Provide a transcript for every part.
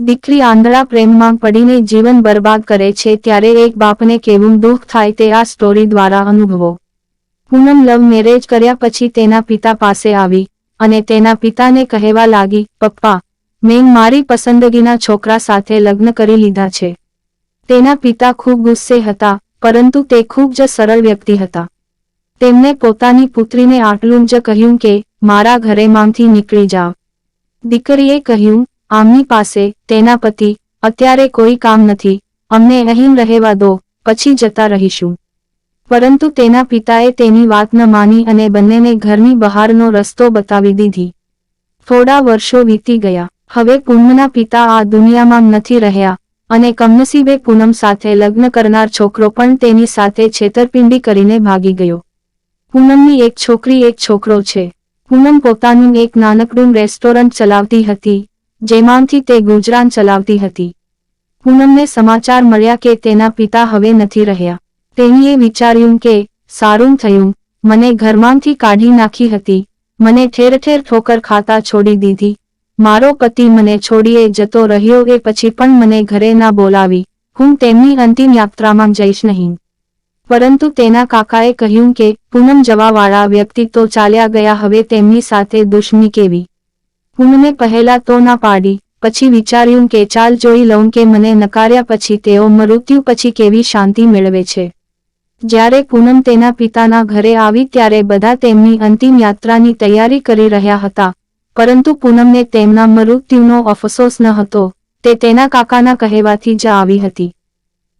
દીકરી આંધળા પ્રેમમાં પડીને જીવન બરબાદ કરે છે ત્યારે એક બાપને કેવું દુઃખ થાય તે આ સ્ટોરી દ્વારા અનુભવો. પૂનમ લવ મેરેજ કર્યા પછી તેના પિતા પાસે આવી અને તેના પિતાને કહેવા લાગી, પપ્પા, મેં મારી પસંદગીના છોકરા સાથે લગ્ન કરી લીધા છે. તેના પિતા ખૂબ ગુસ્સે હતા, પરંતુ તે ખૂબ જ સરળ વ્યક્તિ હતા. તેમને પોતાની પુત્રીને આટલું જ કહ્યું કે, મારા ઘરેમાંથી નીકળી જાવ દીકરીએ કહ્યું આમની પાસે તેના પતિ અત્યારે કોઈ કામ નથી, અમને અહીં રહેવા દો, પછી જતા રહીશું. પરંતુ તેના પિતાએ તેની વાત ન માની અને બંનેને ઘરની બહારનો રસ્તો બતાવી દીધી. થોડા વર્ષો વીતી ગયા. હવે પૂનમના પિતા આ દુનિયામાં નથી રહ્યા અને કમનસીબે પૂનમ સાથે લગ્ન કરનાર છોકરો પણ તેની સાથે છેતરપિંડી કરીને ભાગી ગયો. પૂનમની એક છોકરી એક છોકરો છે. પૂનમ પોતાનું એક નાનકડું રેસ્ટોરન્ટ ચલાવતી હતી જેમાંથી તે ગુજરાન ચલાવતી હતી. પૂનમને સમાચાર મળ્યા કે તેના પિતા હવે નથી રહ્યા. તેણીએ વિચાર્યું કે, સારું થયું. મને ઘરમાંથી કાઢી નાખી હતી. મને ઠેર ઠેર ઠોકર ખાતા છોડી દીધી. મારો પતિ મને છોડીએ જતો રહ્યો એ પછી પણ મને ઘરે ના બોલાવી. હું તેમની અંતિમ યાત્રામાં જઈશ નહીં. પરંતુ તેના કાકાએ કહ્યું કે, પૂનમ જવાવાળા વ્યક્તિ તો ચાલ્યા ગયા, હવે તેમની સાથે દુશ્મની કેવી પૂનમે પહેલા તો ના પાડી, પછી વિચાર્યું કે ચાલ જોઈ લઉં કે મને નકાર્યા પછી તેઓ મૃત્યુ પછી કેવી શાંતિ મેળવે છે. જ્યારે પૂનમ તેના પિતાના ઘરે આવી ત્યારે બધા તેમની અંતિમ યાત્રાની તૈયારી કરી રહ્યા હતા, પરંતુ પૂનમને તેમના મૃત્યુનો અફસોસ ન હતો, તે તેના કાકાના કહેવાથી જ આવી હતી.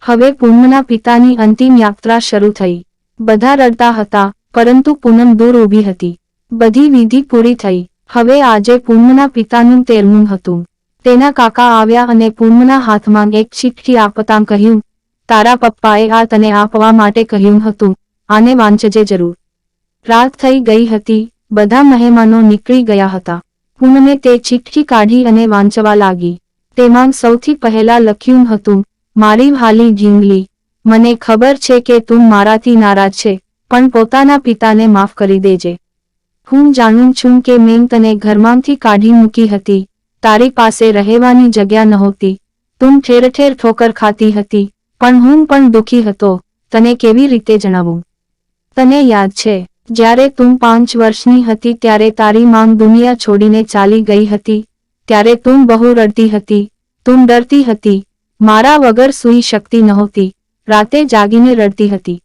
હવે પૂનમના પિતાની અંતિમ યાત્રા શરૂ થઈ. બધા રડતા હતા, પરંતુ પૂનમ દૂર ઊભી હતી. બધી વિધિ પૂરી થઈ. હવે આજે પૂનમના પિતાનું તેરમું હતું. તેના કાકા આવ્યા અને પૂનમના હાથમાં એક ચીઠી આપતા કહ્યું, તારા પપ્પાએ આ તને આપવા માટે કહ્યું હતું. આને વાંચજે જરૂર. રાત થઈ ગઈ હતી. બધા મહેમાનો નીકળી ગયા હતા. પૂનમે તે ચીઠી કાઢી અને વાંચવા લાગી. તેમાં સૌથી પહેલા લખ્યું હતું, મારી વાલી જીંગલી મને ખબર છે કે તું મારાથી નારાજ છે, પણ પોતાના પિતાને માફ કરી દેજે. હું જાણું છું કે મેં તને ઘરમાંથી કાઢી મૂકી હતી, તારી પાસે રહેવાની જગ્યા નહોતી, તું ઠેર ઠેર ઠોકર ખાતી હતી, પણ હું પણ દુઃખી હતો, તને કેવી રીતે જણાવું? તને યાદ છે, જ્યારે તું પાંચ વર્ષની હતી ત્યારે તારી માંગ દુનિયા છોડીને ચાલી ગઈ હતી, ત્યારે તું બહુ રડતી હતી, તું ડરતી હતી, મારા વગર સૂઈ શકતી નહોતી, રાતે જાગીને રડતી હતી.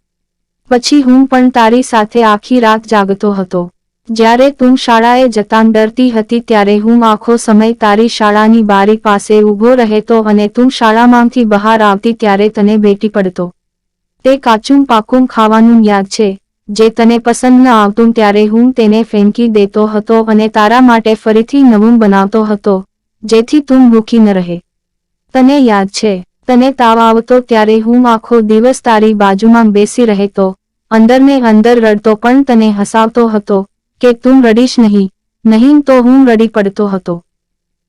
પછી હું પણ તારી સાથે આખી રાત જાગતો હતો. જ્યારે તું શાળાએ જતાં ડરતી હતી ત્યારે હું આખો સમય તારી શાળાની બારી પાસે ઊભો રહેતો અને તું શાળામાંથી બહાર આવતી ત્યારે તને બેટી પડતો. તે કાચું પાકું ખાવાનું યાદ છે, જે તને પસંદ ન આવતું ત્યારે હું તેને ફેંકી દેતો હતો અને તારા માટે ફરીથી નવું બનાવતો હતો, જેથી તું ભૂખી ન રહે. તને યાદ છે, તને તાવ આવતો ત્યારે હું આખો દિવસ તારી બાજુમાં બેસી રહેતો, અંદરને અંદર રડતો પણ તને હસાવતો હતો. કે તું રડીશ નહીં. નહીં તો હું રડી પડતો હતો.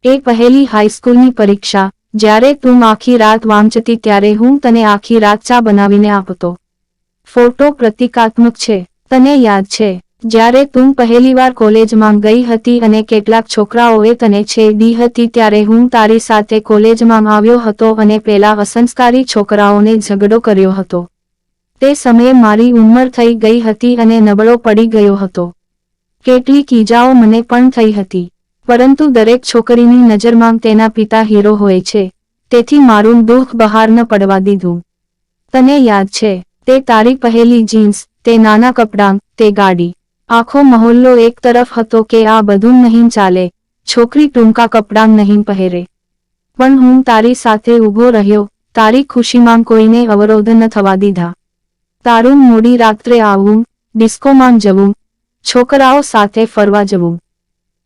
એ પહેલી હાઈસ્કૂલની પરીક્ષા, જ્યારે તું આખી રાત વાંચતી ત્યારે હું તને આખી રાત ચા બનાવીને આપતો. ફોટો પ્રતિકાત્મક છે, તને યાદ છે. જ્યારે તું પહેલીવાર કોલેજમાં ગઈ હતી અને કેટલાક છોકરાઓએ તને છેડી હતી ત્યારે હું તારી સાથે કોલેજમાં આવ્યો હતો અને પેલા અસંસ્કારી છોકરાઓને ઝઘડો કર્યો હતો. તે સમયે મારી ઉંમર થઈ ગઈ હતી અને નબળો પડી ગયો હતો. કેટલીક ઈજાઓ મને પણ થઈ હતી. પરંતુ દરેક છોકરીની નજરમાં તેના પિતા હીરો હોય છે. તેથી મારું દુઃખ બહાર ન પડવા દીધું. તને યાદ છે, તે તારી પહેલી જીન્સ, તે નાના કપડાં, તે ગાડી. આખો મહોલ્લો એક તરફ હતો કે આ બધું નહીં ચાલે. છોકરી ટૂંકા કપડાં નહીં પહેરે. પણ હું તારી સાથે ઊભો રહ્યો, તારી ખુશીમાં કોઈને અવરોધ ન થવા દીધા. તારું મોડી રાત્રે આવું, ડિસ્કોમાં જવું છોકરાઓ સાથે ફરવા જવું.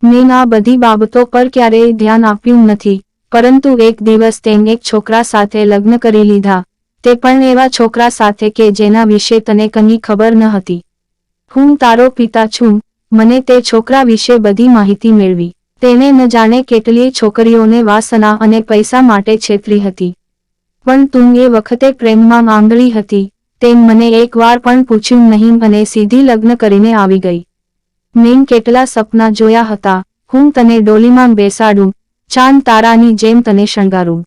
મેં આ બધી બાબતો પર ક્યારેય ધ્યાન આપ્યું નથી, પરંતુ એક દિવસ તેને એક છોકરા સાથે લગ્ન કરી લીધા. તે પણ એવા છોકરા સાથે કે જેના વિશે તને કંઈ ખબર ન હતી. હું તારો પિતા છું, મને તે છોકરા વિશે બધી માહિતી મેળવી. તેને ન જાણે કેટલીય છોકરીઓને વાસના અને પૈસા માટે છેતરી હતી. પણ તું એ વખતે પ્રેમમાં આંગળી હતી તેમ મને એકવાર પણ પૂછ્યું નહીં અને સીધી લગ્ન કરીને આવી ગઈ. મેં કેટલા સપના જોયા હતા, હું તને ડોલીમાં બેસાડું, ચાંદ તારાની જેમ તને શણગારું.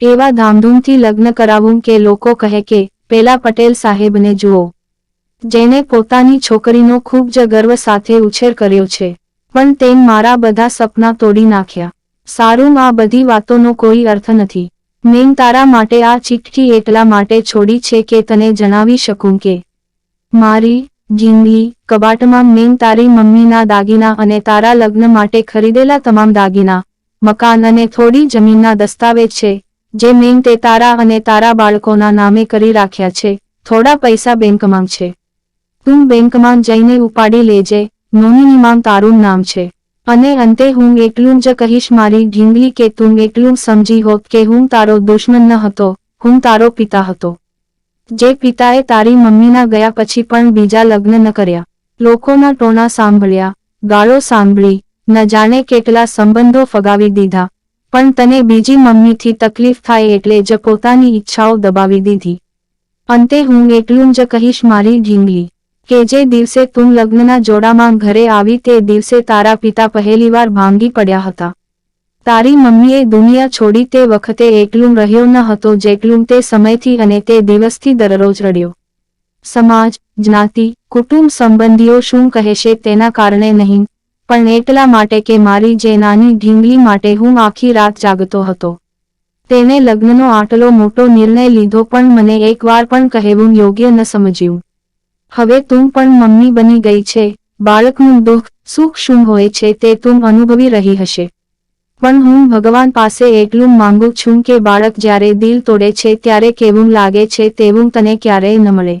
એવા ધામધૂમથી લગ્ન કરાવું કે લોકો કહે કે, પેલા પટેલ સાહેબને જુઓ. જેને પોતાની છોકરીનો ખૂબ જ ગર્વ સાથે ઉછેર કર્યો છે, પણ તેમ મારા બધા સપના તોડી નાખ્યા. સારું, આ બધી વાતોનો કોઈ અર્થ નથી. મેં તારા માટે આ ચિઠ્ઠી એટલા માટે છોડી છે કે તને જણાવી શકું કે મારી જિંદગી કબાટમાં મેં તારી મમ્મીના દાગીના અને તારા લગ્ન માટે ખરીદેલા તમામ દાગીના, મકાન અને થોડી જમીનના દસ્તાવેજ છે, જે મેં તે તારા અને તારા બાળકોના નામે કરી રાખ્યા છે, થોડા પૈસા બેંકમાં છે. તું બેંકમાં જઈને ઉપાડી લેજે નોમિનીમાં તારું નામ છે. અને અંતે હું એકલું જ કહીશ, મારી ઢીંગલી કે તું એટલું સમજી હોત કે હું તારો દુશ્મન ન હતો, હું તારો પિતા હતો. જે પિતાએ તારી મમ્મીના ગયા પછી પણ બીજા લગ્ન ન કર્યા. લોકોના ટોણા સાંભળ્યા, ગાળો સાંભળી, ન જાણે કેટલા સંબંધો ફગાવી દીધા. પણ તને બીજી મમ્મીથી તકલીફ થાય એટલે જ પોતાની ઈચ્છાઓ દબાવી દીધી. અંતે હું એટલું જ કહીશ, મારી જિંદગી કે જે દિવસે તું લગ્નના જોડામાં ઘરે આવી તે દિવસે તારા પિતા પહેલીવાર ભાંગી પડ્યા હતા. તારી મમ્મીએ દુનિયા છોડી તે વખતે એકલું રહ્યો ન હતો, જેટલું તે સમયથી અને તે દિવસથી દરરોજ રડ્યો. સમાજ, જ્ઞાતિ, કુટુંબ સંબંધીઓ શું કહેશે તેના કારણે નહીં, પણ એટલા માટે કે મારી જે નાની ઢીંગલી માટે હું આખી રાત જાગતો હતો. તેને લગ્નનો આટલો મોટો નિર્ણય લીધો પણ મને એકવાર પણ કહેવું યોગ્ય ન સમજ્યું. હવે તું પણ મમ્મી બની ગઈ છે. બાળકનું દુઃખ, સુખ શું હોય છે તે તું અનુભવી રહી હશે. પણ હું ભગવાન પાસે એટલું માંગુ છું કે બાળક જ્યારે દિલ તોડે છે ત્યારે કેવું લાગે છે તેવું તને ક્યારેય ન મળે.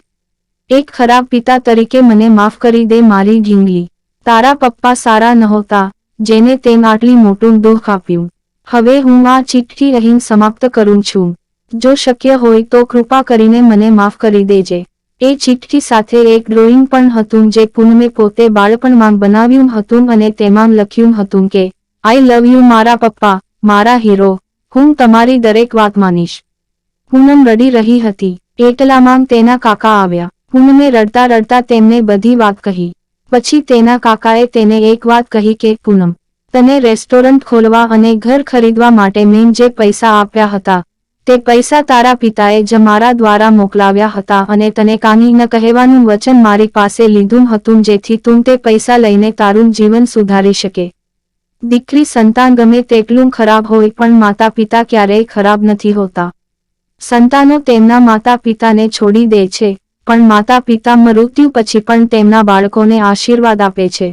એક ખરાબ પિતા તરીકે મને માફ કરી દે મારી ઢીંગલી. તારા પપ્પા સારા નહોતા, જેને તેમ આટલી મોટું દુઃખ આપ્યું. હવે હું આ ચિઠ્ઠી અહીં સમાપ્ત કરું છું. જો શક્ય હોય તો કૃપા કરીને મને માફ કરી દેજે. એ ચિઠ્ઠી સાથે એક ડ્રોઈંગ પણ હતું જે પૂનમે પોતે બાળપણમાં બનાવ્યું હતું અને તેમાં લખ્યું હતું કે આઈ લવ યુ મારા પપ્પા, મારા હીરો હું તમારી દરેક વાત માનીશ. પૂનમ રડી રહી હતી. એટલામાં તેના કાકા આવ્યા. પૂનમે રડતા રડતા તેમને બધી વાત કહી. પછી તેના કાકાએ તેને એક વાત કહી કે, પૂનમ, તને રેસ્ટોરન્ટ ખોલવા અને ઘર ખરીદવા માટે મેં જે પૈસા આપ્યા હતા તે પૈસા તારા પિતાએ જ મારા દ્વારા મોકલાવ્યા હતા અને તને કાની કહેવાનું વચન મારી પાસે લીધું હતું જેથી તું તે પૈસા લઈને તારું જીવન સુધારી શકે. દીકરી સંતાન ગમે તેટલું ખરાબ હોય પણ માતા પિતા ક્યારેય ખરાબ નથી હોતા. સંતાનો તેમના માતા પિતાને છોડી દે છે, પણ માતા પિતા મૃત્યુ પછી પણ તેમના બાળકોને આશીર્વાદ આપે છે.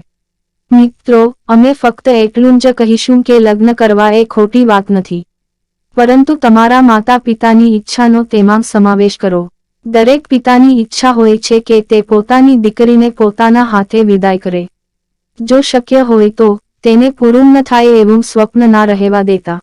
મિત્રો, અમે ફક્ત એટલું જ કહીશું કે લગ્ન કરવા એ ખોટી વાત નથી. પરંતુ તમારા માતા પિતાની ઈચ્છાનો તેમાં સમાવેશ કરો. દરેક પિતાની ઈચ્છા હોય છે કે તે પોતાની દીકરીને પોતાના હાથે વિદાય કરે. જો શક્ય હોય તો, તેને પૂરું ન થાય એવું સ્વપ્ન ના રહેવા દેતા.